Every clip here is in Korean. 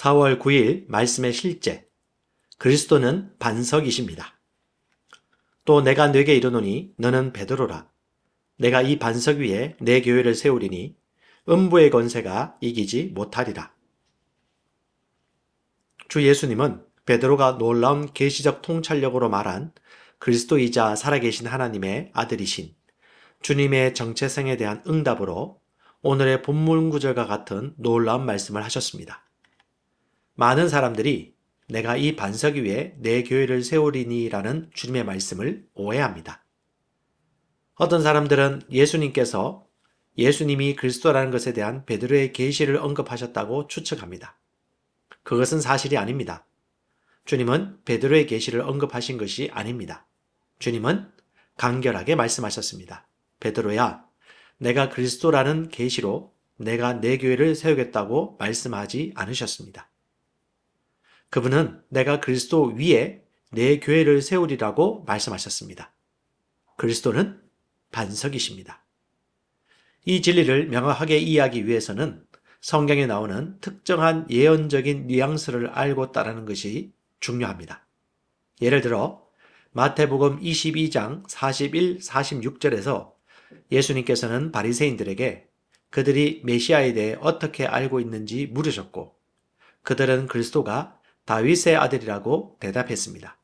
4월 9일 말씀의 실제. 그리스도는 반석이십니다. 또 내가 네게 이르노니 너는 베드로라. 내가 이 반석 위에 내 교회를 세우리니 음부의 권세가 이기지 못하리라. 주 예수님은 베드로가 놀라운 계시적 통찰력으로 말한 그리스도이자 살아계신 하나님의 아들이신 주님의 정체성에 대한 응답으로 오늘의 본문 구절과 같은 놀라운 말씀을 하셨습니다. 많은 사람들이 내가 이 반석 위에 내 교회를 세우리니라는 주님의 말씀을 오해합니다. 어떤 사람들은 예수님께서 예수님이 그리스도라는 것에 대한 베드로의 계시를 언급하셨다고 추측합니다. 그것은 사실이 아닙니다. 주님은 베드로의 계시를 언급하신 것이 아닙니다. 주님은 간결하게 말씀하셨습니다. 베드로야, 내가 그리스도라는 계시로 내가 내 교회를 세우겠다고 말씀하지 않으셨습니다. 그분은 내가 그리스도 위에 내 교회를 세우리라고 말씀하셨습니다. 그리스도는 반석이십니다. 이 진리를 명확하게 이해하기 위해서는 성경에 나오는 특정한 예언적인 뉘앙스를 알고 따르는 것이 중요합니다. 예를 들어 마태복음 22장 41, 46절에서 예수님께서는 바리새인들에게 그들이 메시아에 대해 어떻게 알고 있는지 물으셨고 그들은 그리스도가 다윗의 아들이라고 대답했습니다.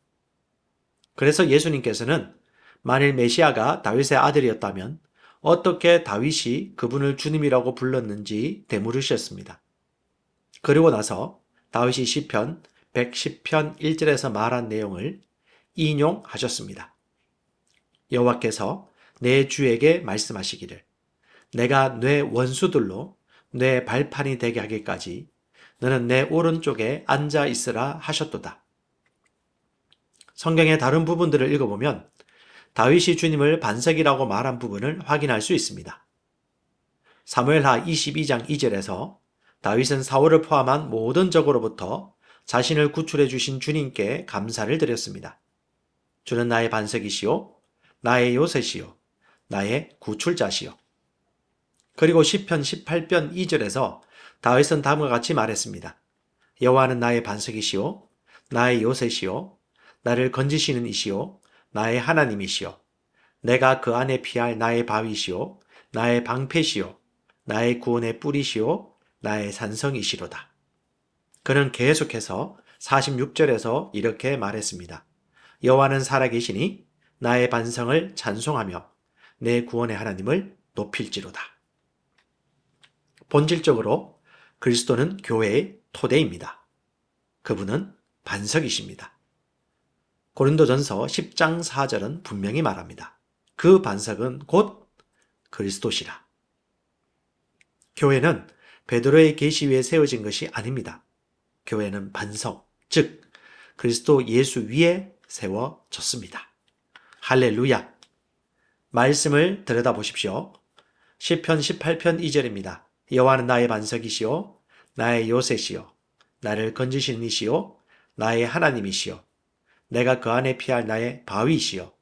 그래서 예수님께서는 만일 메시아가 다윗의 아들이었다면 어떻게 다윗이 그분을 주님이라고 불렀는지 되물으셨습니다. 그리고 나서 다윗이 시편 110편 1절에서 말한 내용을 인용하셨습니다. 여호와께서 내 주에게 말씀하시기를 내가 내 원수들로 내 발판이 되게 하기까지 너는 내 오른쪽에 앉아 있으라 하셨도다. 성경의 다른 부분들을 읽어보면 다윗이 주님을 반석이라고 말한 부분을 확인할 수 있습니다. 사무엘하 22장 2절에서 다윗은 사울을 포함한 모든 적으로부터 자신을 구출해 주신 주님께 감사를 드렸습니다. 주는 나의 반석이시요 나의 요새시요 나의 구출자시요. 그리고 시편 18편 2절에서 다윗은 다음과 같이 말했습니다. 여호와는 나의 반석이시요 나의 요새시요 나를 건지시는 이시요 나의 하나님이시요 내가 그 안에 피할 나의 바위시요 나의 방패시요 나의 구원의 뿌리시요 나의 산성이시로다. 그는 계속해서 46절에서 이렇게 말했습니다. 여호와는 살아계시니 나의 반성을 찬송하며 내 구원의 하나님을 높일지로다. 본질적으로 그리스도는 교회의 토대입니다. 그분은 반석이십니다. 고린도전서 10장 4절은 분명히 말합니다. 그 반석은 곧 그리스도시라. 교회는 베드로의 계시 위에 세워진 것이 아닙니다. 교회는 반석, 즉 그리스도 예수 위에 세워졌습니다. 할렐루야. 말씀을 들여다보십시오. 시편 18편 2절입니다. 여호와는 나의 반석이시요 나의 요새시요 나를 건지시는 이시요 나의 하나님이시요 내가 그 안에 피할 나의 바위시요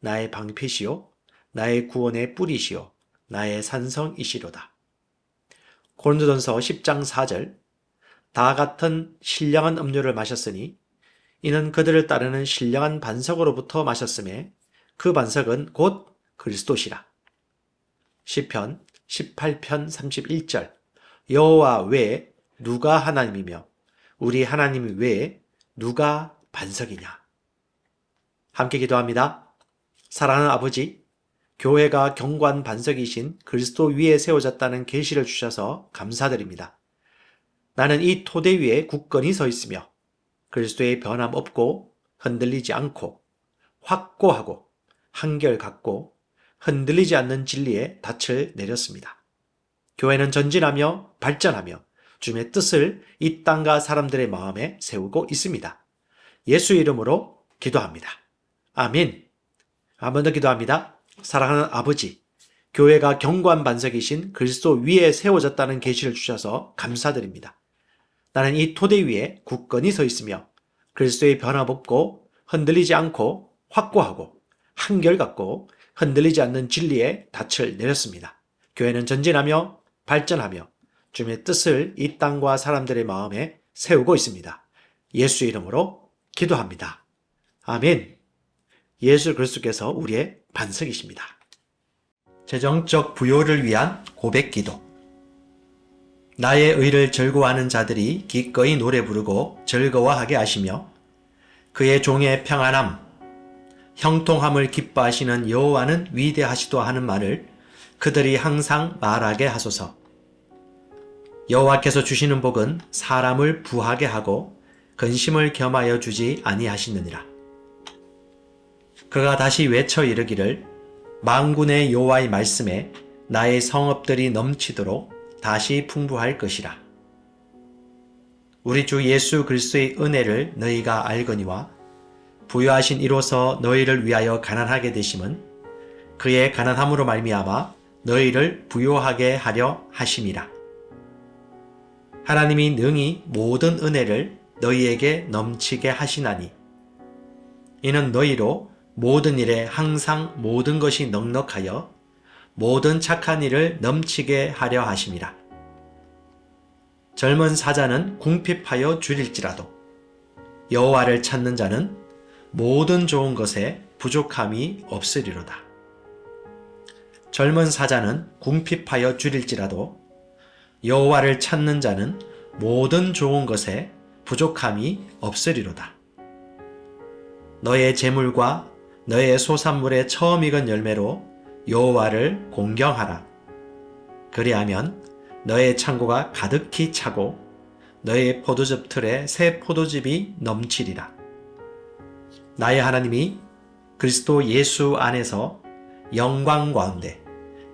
나의 방패시요 나의 구원의 뿌리시요 나의 산성이시로다. 고린도전서 10장 4절 다 같은 신령한 음료를 마셨으니 이는 그들을 따르는 신령한 반석으로부터 마셨음에 그 반석은 곧 그리스도시라. 시편 18편 31절 여호와 외에 누가 하나님이며 우리 하나님 외에 누가 반석이냐. 함께 기도합니다. 사랑하는 아버지, 교회가 경관 반석이신 그리스도 위에 세워졌다는 계시를 주셔서 감사드립니다. 나는 이 토대 위에 굳건히 서 있으며 그리스도의 변함 없고 흔들리지 않고 확고하고 한결 같고 흔들리지 않는 진리에 닻을 내렸습니다. 교회는 전진하며 발전하며 주님의 뜻을 이 땅과 사람들의 마음에 세우고 있습니다. 예수 이름으로 기도합니다. 아멘. 한번 더 기도합니다. 사랑하는 아버지, 교회가 경관 반석이신 그리스도 위에 세워졌다는 계시를 주셔서 감사드립니다. 나는 이 토대 위에 굳건히 서 있으며 그리스도의 변함없고 흔들리지 않고 확고하고 한결같고 흔들리지 않는 진리에 닻을 내렸습니다. 교회는 전진하며 발전하며 주님의 뜻을 이 땅과 사람들의 마음에 세우고 있습니다. 예수 이름으로 기도합니다. 아멘. 예수 그리스도께서 우리의 반석이십니다. 재정적 부요를 위한 고백 기도. 나의 의를 즐거워하는 자들이 기꺼이 노래 부르고 즐거워하게 하시며 그의 종의 평안함, 형통함을 기뻐하시는 여호와는 위대하시도 하는 말을 그들이 항상 말하게 하소서. 여호와께서 주시는 복은 사람을 부하게 하고 근심을 겸하여 주지 아니하시느니라. 그가 다시 외쳐 이르기를 망군의 여호와의 말씀에 나의 성읍들이 넘치도록 다시 풍부할 것이라. 우리 주 예수 그리스도의 은혜를 너희가 알거니와 부여하신 이로서 너희를 위하여 가난하게 되심은 그의 가난함으로 말미암아 너희를 부요하게 하려 하심이라. 하나님이 능히 모든 은혜를 너희에게 넘치게 하시나니 이는 너희로 모든 일에 항상 모든 것이 넉넉하여 모든 착한 일을 넘치게 하려 하심이라. 젊은 사자는 궁핍하여 줄일지라도 여호와를 찾는 자는 모든 좋은 것에 부족함이 없으리로다. 젊은 사자는 궁핍하여 줄일지라도 여호와를 찾는 자는 모든 좋은 것에 부족함이 없으리로다. 너의 재물과 너의 소산물의 처음 익은 열매로 여호와를 공경하라. 그리하면 너의 창고가 가득히 차고 너의 포도즙 틀에 새 포도즙이 넘치리라. 나의 하나님이 그리스도 예수 안에서 영광 가운데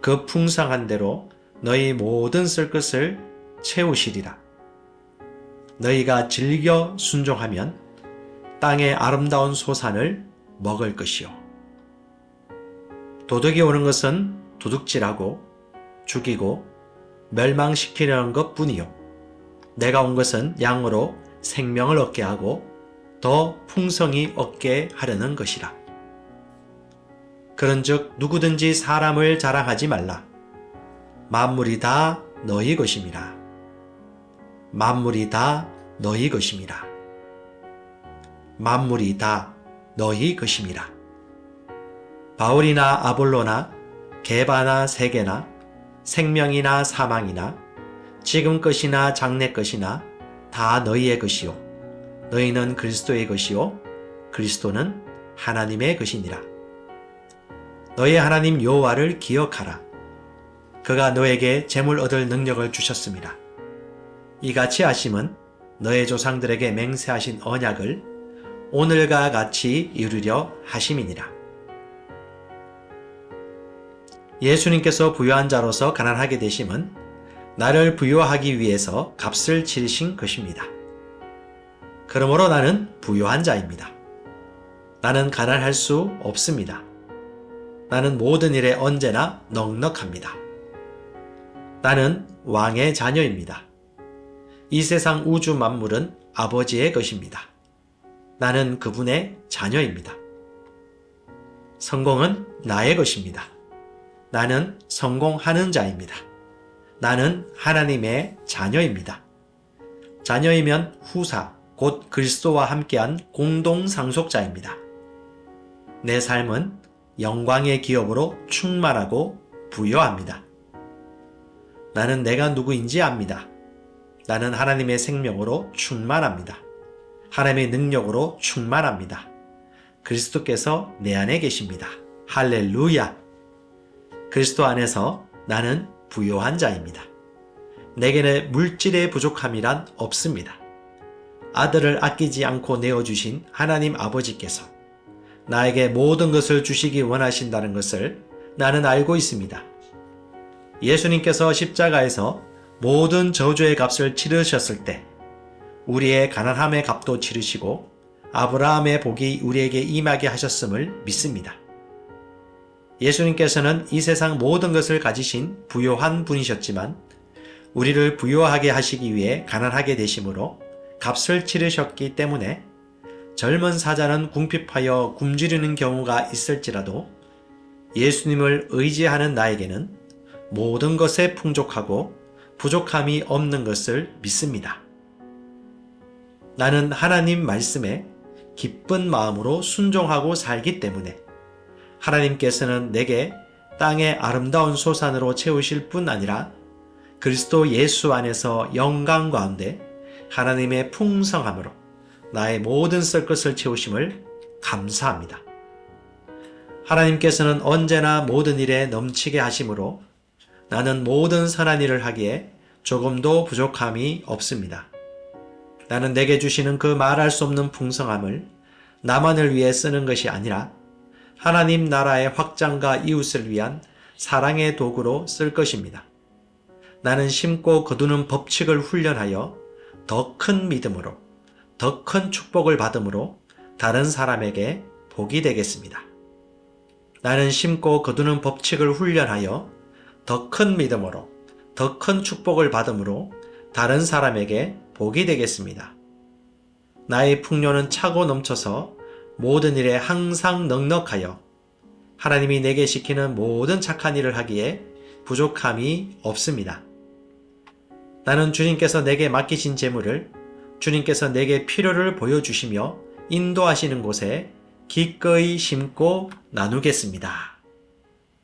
그 풍성한 대로 너희 모든 쓸 것을 채우시리라. 너희가 즐겨 순종하면 땅의 아름다운 소산을 먹을 것이요. 도둑이 오는 것은 도둑질하고 죽이고 멸망시키려는 것 뿐이요. 내가 온 것은 양으로 생명을 얻게 하고 더 풍성히 얻게 하려는 것이라. 그런즉 누구든지 사람을 자랑하지 말라. 만물이 다 너희 것임이라. 만물이 다 너희 것임이라. 만물이 다 너희 것임이라. 바울이나 아볼로나 개바나 세계나 생명이나 사망이나 지금 것이나 장래 것이나 다 너희의 것이요 너희는 그리스도의 것이요 그리스도는 하나님의 것이니라. 너희 하나님 여호와를 기억하라. 그가 너에게 재물 얻을 능력을 주셨습니다. 이같이 하심은 너의 조상들에게 맹세하신 언약을 오늘과 같이 이루려 하심이니라. 예수님께서 부유한 자로서 가난하게 되심은 나를 부유하기 위해서 값을 치르신 것입니다. 그러므로 나는 부유한 자입니다. 나는 가난할 수 없습니다. 나는 모든 일에 언제나 넉넉합니다. 나는 왕의 자녀입니다. 이 세상 우주 만물은 아버지의 것입니다. 나는 그분의 자녀입니다. 성공은 나의 것입니다. 나는 성공하는 자입니다. 나는 하나님의 자녀입니다. 자녀이면 후사, 곧 그리스도와 함께한 공동 상속자입니다. 내 삶은 영광의 기업으로 충만하고 부여합니다. 나는 내가 누구인지 압니다. 나는 하나님의 생명으로 충만합니다. 하나님의 능력으로 충만합니다. 그리스도께서 내 안에 계십니다. 할렐루야! 그리스도 안에서 나는 부요한 자입니다. 내게는 물질의 부족함이란 없습니다. 아들을 아끼지 않고 내어주신 하나님 아버지께서 나에게 모든 것을 주시기 원하신다는 것을 나는 알고 있습니다. 예수님께서 십자가에서 모든 저주의 값을 치르셨을 때 우리의 가난함의 값도 치르시고 아브라함의 복이 우리에게 임하게 하셨음을 믿습니다. 예수님께서는 이 세상 모든 것을 가지신 부요한 분이셨지만 우리를 부요하게 하시기 위해 가난하게 되심으로 값을 치르셨기 때문에 젊은 사자는 궁핍하여 굶주리는 경우가 있을지라도 예수님을 의지하는 나에게는 모든 것에 풍족하고 부족함이 없는 것을 믿습니다. 나는 하나님 말씀에 기쁜 마음으로 순종하고 살기 때문에 하나님께서는 내게 땅의 아름다운 소산으로 채우실 뿐 아니라 그리스도 예수 안에서 영광 가운데 하나님의 풍성함으로 나의 모든 썰 것을 채우심을 감사합니다. 하나님께서는 언제나 모든 일에 넘치게 하심으로 나는 모든 선한 일을 하기에 조금도 부족함이 없습니다. 나는 내게 주시는 그 말할 수 없는 풍성함을 나만을 위해 쓰는 것이 아니라 하나님 나라의 확장과 이웃을 위한 사랑의 도구로 쓸 것입니다. 나는 심고 거두는 법칙을 훈련하여 더 큰 믿음으로, 더 큰 축복을 받음으로 다른 사람에게 복이 되겠습니다. 나는 심고 거두는 법칙을 훈련하여 더 큰 믿음으로, 더 큰 축복을 받음으로 다른 사람에게 복이 되겠습니다. 나의 풍요는 차고 넘쳐서 모든 일에 항상 넉넉하여 하나님이 내게 시키는 모든 착한 일을 하기에 부족함이 없습니다. 나는 주님께서 내게 맡기신 재물을 주님께서 내게 필요를 보여주시며 인도하시는 곳에 기꺼이 심고 나누겠습니다.